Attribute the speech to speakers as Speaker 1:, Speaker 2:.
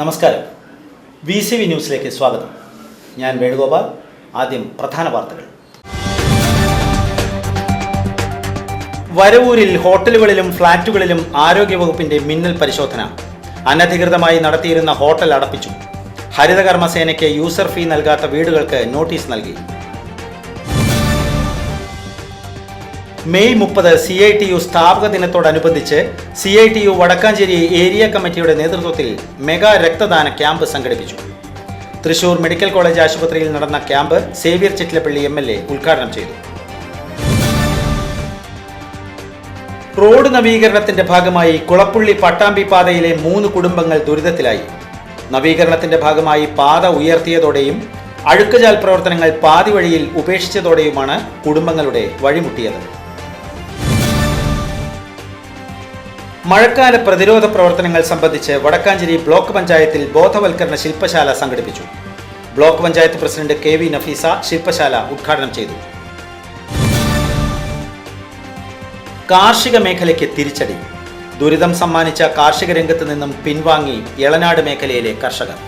Speaker 1: നമസ്കാരം. V C V ന്യൂസിലേക്ക് സ്വാഗതം. ഞാൻ വേണുഗോപാൽ ആദ്യം പ്രധാന വാർത്തകൾ. വരവൂരിൽ ഹോട്ടലുകളിലും ഫ്ളാറ്റുകളിലും ആരോഗ്യവകുപ്പിന്റെ മിന്നൽ പരിശോധന. അനധികൃതമായി നടത്തിയിരുന്ന ഹോട്ടൽ അടപ്പിച്ചു. ഹരിതകർമ്മസേനയ്ക്ക് യൂസർ ഫീ നൽകാത്ത വീടുകൾക്ക് നോട്ടീസ് നൽകി. മെയ് മുപ്പത് സി ഐ ടി യു സ്ഥാപക ദിനത്തോടനുബന്ധിച്ച് C I T U Vadakkanchery area കമ്മിറ്റിയുടെ നേതൃത്വത്തിൽ മെഗാ രക്തദാന ക്യാമ്പ് സംഘടിപ്പിച്ചു. തൃശൂർ മെഡിക്കൽ കോളേജ് ആശുപത്രിയിൽ നടന്ന camp Xavier Chittilappilly M L A ഉദ്ഘാടനം ചെയ്തു. റോഡ് നവീകരണത്തിന്റെ ഭാഗമായി കുളപ്പുള്ളി പട്ടാമ്പി പാതയിലെ മൂന്ന് കുടുംബങ്ങൾ ദുരിതത്തിലായി. നവീകരണത്തിന്റെ ഭാഗമായി പാത ഉയർത്തിയതോടെയും അഴുക്കുചാൽ പ്രവർത്തനങ്ങൾ പാതിവഴിയിൽ ഉപേക്ഷിച്ചതോടെയുമാണ് കുടുംബങ്ങളുടെ വഴിമുട്ടിയത്. മഴക്കാല പ്രതിരോധ പ്രവർത്തനങ്ങൾ സംബന്ധിച്ച് വടക്കാഞ്ചേരി ബ്ലോക്ക് പഞ്ചായത്തിൽ ബോധവൽക്കരണ ശില്പശാല സംഘടിപ്പിച്ചു. Block panchayat president K V Nafeesa ശില്പശാല ഉദ്ഘാടനം ചെയ്തു. കാർഷിക മേഖലയ്ക്ക് തിരിച്ചടി. ദുരിതം സമ്മാനിച്ച കാർഷിക രംഗത്ത് നിന്നും പിൻവാങ്ങി എളനാട് മേഖലയിലെ കർഷകർ.